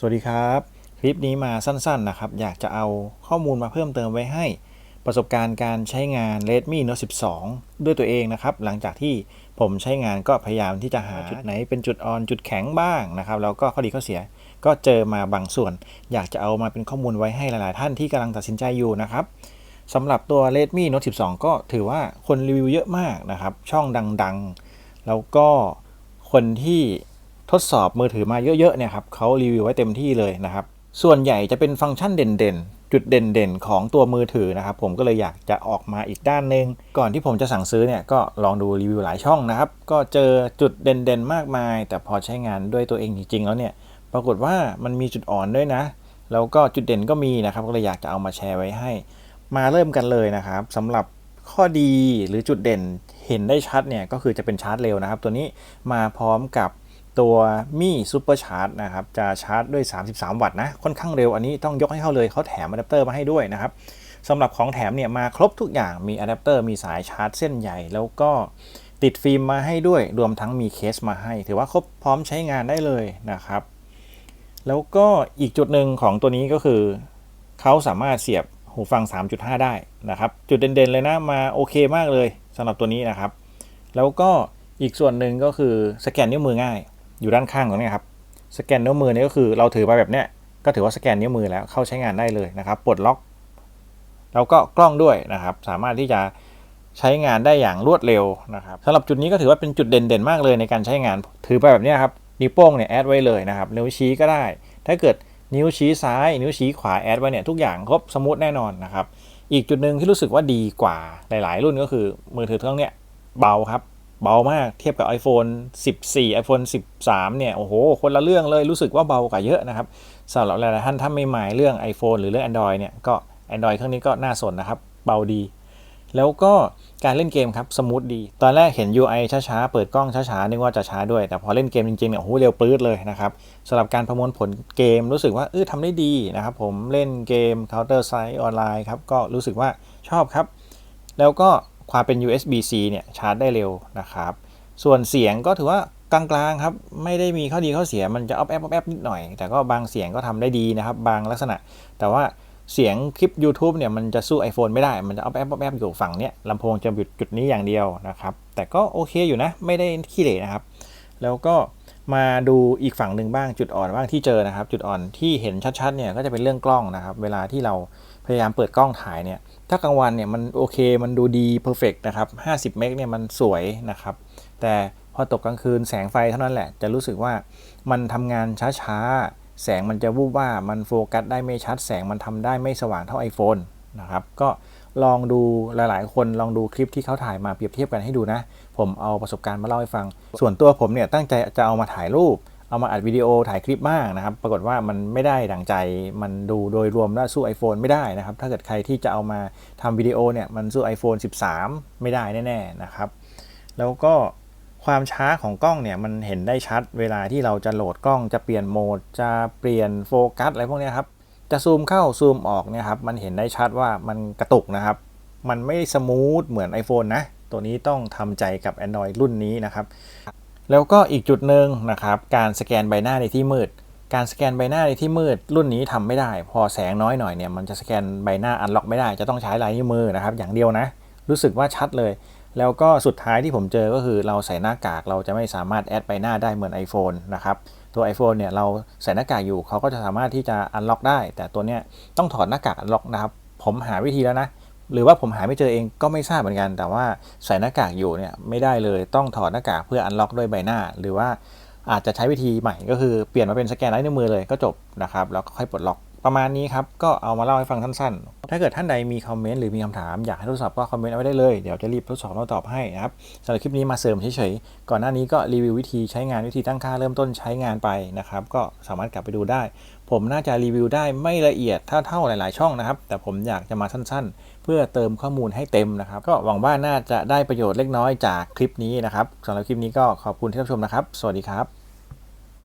สวัสดีครับ คลิปนี้มาสั้นๆนะครับ อยากจะเอาข้อมูลมาเพิ่มเติมไว้ให้ ประสบการณ์การใช้งาน Redmi Note 12 ด้วยตัวเองนะครับ หลังจากที่ผมใช้งานก็พยายามที่จะหาจุดไหนเป็นจุดอ่อนจุดแข็งบ้างนะครับแล้วก็ข้อดีข้อเสียก็เจอมาบางส่วน อยากจะเอามาเป็นข้อมูลไว้ให้หลายๆ ท่านที่กำลังตัดสินใจอยู่นะครับสำหรับตัว Redmi Note 12 ก็ถือว่าคนรีวิวเยอะมากนะครับช่องดังๆ แล้วก็คนที่ ทดสอบมือถือมาเยอะๆเนี่ยครับเขารีวิวไว้เต็มที่เลยนะครับ ส่วนใหญ่จะเป็นฟังก์ชันเด่นๆ จุดเด่นๆ ของตัวมือถือนะครับ ผมก็เลยอยากจะออกมาอีกด้านหนึ่งก่อนที่ผมจะสั่งซื้อเนี่ยก็ลองดูรีวิวหลายช่องนะครับ ก็เจอจุดเด่นๆ มากมาย แต่พอใช้งานด้วยตัวเองจริงๆ แล้วเนี่ย ปรากฏว่ามันมีจุดอ่อนด้วยนะ แล้วก็จุดเด่นก็มีนะครับ ก็เลยอยากจะเอามาแชร์ไว้ให้ มาเริ่มกันเลยนะครับสำหรับข้อดีหรือจุดเด่นเห็นได้ชัดเนี่ยก็คือจะเป็นชาร์จเร็วนะครับ ตัวนี้มาพร้อมกับ ตัวมี่ซูเปอร์ชาร์จนะครับจะชาร์จด้วย 33 วัตต์นะค่อนข้างเร็วอันนี้ต้องยกให้เขาเลยเขาแถมอะแดปเตอร์มาให้ด้วยนะครับสำหรับของแถมเนี่ยมาครบทุกอย่างมีอะแดปเตอร์มีสายชาร์จเส้นใหญ่แล้วก็ติดฟิล์มมาให้ด้วยรวมทั้งมีเคสมาให้ ถือว่าครบพร้อมใช้งานได้เลยนะครับ แล้วก็อีกจุดหนึ่งของตัวนี้ก็คือ เขาสามารถเสียบหูฟัง 3.5 ได้นะครับ จุดเด่นๆเลยนะมาโอเคมากเลยสำหรับตัวนี้นะครับ แล้วก็อีกส่วนหนึ่งก็คือสแกนนิ้วมือง่าย อยู่ด้านข้างตรงนี้ครับสแกนนิ้วมือนี่ก็คือเราถือไปแบบเนี้ยก็ถือว่าสแกนนิ้วมือแล้วเข้าใช้งานได้เลยนะครับปลดล็อก แล้วก็กล้องด้วยนะครับ สามารถที่จะใช้งานได้อย่างรวดเร็วนะครับสำหรับจุดนี้ก็ถือว่าเป็นจุดเด่นๆมากเลยในการใช้งาน ถือไปแบบนี้ครับนิ้วโป้งเนี่ยแอดไว้เลยนะครับนิ้วชี้ก็ได้ ถ้าเกิดนิ้วชี้ซ้าย นิ้วชี้ขวาแอดไว้เนี่ยทุกอย่างครบสมูทแน่นอนนะครับอีกจุดหนึ่งที่รู้สึกว่าดีกว่าหลายๆ รุ่นก็คือมือถือเครื่องเนี้ยเบาครับ เบามาก เทียบกับ iPhone 14 iPhone 13 เนี่ย โอ้โห คนละเรื่องเลย รู้สึกว่าเบากว่าเยอะนะครับสำหรับหลายๆท่านถ้าไม่หมายเรื่อง iPhone หรือเรื่อง Android เนี่ย ก็ Android เครื่องนี้ก็น่าสนนะครับ เบาดี แล้วก็การเล่นเกมครับ สมูทดี ตอนแรกเห็น UI ช้าๆ เปิดกล้องช้าๆ นึกว่าจะช้าด้วย แต่พอเล่นเกมจริงๆ เนี่ย โอ้โห เร็วปื๊ดเลยนะครับสำหรับการประมวลผลเกมรู้สึกว่า เออทำได้ดีนะครับ ผม เล่นเกม Counter Strike ออนไลน์ครับ ก็รู้สึกว่าชอบครับ แล้วก็ ความเป็น USB-C เนี่ยชาร์จได้เร็วนะครับ ส่วนเสียงก็ถือว่ากลางๆครับ ไม่ได้มีข้อดีข้อเสียมันจะออฟแอปออฟแอปนิดหน่อย แต่ก็บางเสียงก็ทำได้ดีนะครับ บางลักษณะ แต่ว่าเสียงคลิป YouTube เนี่ยมันจะสู้ iPhone ไม่ได้ มันจะออฟแอปออฟแอปอยู่ฝั่งเนี้ยลำโพงจะหยุดจุดนี้อย่างเดียวนะครับ แต่ก็โอเคอยู่นะ ไม่ได้ขี้เหร่นะครับ แล้วก็มาดูอีกฝั่งหนึ่งบ้างจุดอ่อนบ้างที่เจอนะครับ จุดอ่อนที่เห็นชัดๆเนี่ยก็จะเป็นเรื่องกล้องนะครับ เวลาที่เรา พยายามเปิดกล้องถ่ายเนี่ยถ้ากลางวันเนี่ยมันโอเคมันดูดีเพอร์เฟกนะครับ50 เมกเนี่ยมันสวยนะครับ แต่พอตกกลางคืนแสงไฟเท่านั้นแหละ จะรู้สึกว่ามันทำงานช้าๆ แสงมันจะวูบว่ามันโฟกัสได้ไม่ชัด แสงมันทำได้ไม่สว่างเท่า iPhone นะครับ ก็ลองดูหลายๆ คนลองดูคลิปที่เขาถ่ายมาเปรียบเทียบกันให้ดูนะ ผมเอาประสบการณ์มาเล่าให้ฟัง ส่วนตัวผมเนี่ยตั้งใจจะเอามาถ่ายรูป เอามาอัดวิดีโอถ่ายคลิปมากนะครับ ปรากฏว่ามันไม่ได้ดังใจ มันดูโดยรวมแล้วสู้ iPhone ไม่ได้นะครับ ถ้าเกิดใครที่จะเอามาทำวิดีโอเนี่ยมันสู้ iPhone 13 ไม่ได้แน่ๆนะครับ แล้วก็ความช้าของกล้องเนี่ยมันเห็นได้ชัดเวลาที่เราจะโหลดกล้องจะเปลี่ยนโหมด จะเปลี่ยนโฟกัสอะไรพวกนี้ครับจะซูมเข้าซูมออกเนี่ยครับมันเห็นได้ชัดว่ามันกระตุกนะครับ มันไม่สมูทเหมือน iPhone นะ ตัวนี้ต้องทำใจกับ Android รุ่นนี้นะครับ แล้วก็อีกจุดหนึ่งนะครับการสแกนใบหน้าในที่มืด การสแกนใบหน้าในที่มืด รุ่นนี้ทำไม่ได้ พอแสงน้อยหน่อยเนี่ยมันจะสแกนใบหน้าอันล็อกไม่ได้จะต้องใช้ลายนิ้วมือนะครับอย่างเดียวนะ รู้สึกว่าชัดเลย แล้วก็สุดท้ายที่ผมเจอก็คือเราใส่หน้ากากเราจะไม่สามารถแอดใบหน้าได้เหมือน iPhone นะครับตัว iPhone เนี่ยเราใส่หน้ากากอยู่เขาก็จะสามารถที่จะอันล็อกได้ แต่ตัวเนี้ยต้องถอดหน้ากากอันล็อกนะครับผมหาวิธีแล้วนะ หรือว่าผมหาไม่เจอเองก็ไม่ทราบเหมือนกัน แต่ว่าใส่หน้ากากอยู่เนี่ยไม่ได้เลยต้องถอดหน้ากากเพื่ออันล็อกด้วยใบหน้า หรือว่าอาจจะใช้วิธีใหม่ก็คือเปลี่ยนมาเป็นสแกนลายนิ้วมือเลยก็จบนะครับแล้วก็ค่อยปลดล็อกประมาณนี้ครับ ก็เอามาเล่าให้ฟังสั้นๆ ถ้าเกิดท่านใดมีคอมเมนต์หรือมีคำถามอยากให้ทดสอบก็คอมเมนต์เอาไว้ได้เลย เดี๋ยวจะรีบทดสอบแล้วตอบให้นะครับสำหรับคลิปนี้มาเสริมเฉยๆ ก่อนหน้านี้ก็รีวิววิธีใช้งานวิธีตั้งค่าเริ่มต้นใช้งานไปนะครับ ก็สามารถกลับไปดูได้ ผมน่าจะรีวิวได้ไม่ละเอียดเท่าเท่าหลายๆ ช่องนะครับ แต่ผมอยากจะมาสั้นๆ พื่อเติมข้อมูลให้เต็มนะครับ ก็หวังว่าน่าจะได้ประโยชน์เล็กน้อยจากคลิปนี้นะครับสำหรับคลิปนี้ก็ขอบคุณที่รับชมนะครับ สวัสดีครับ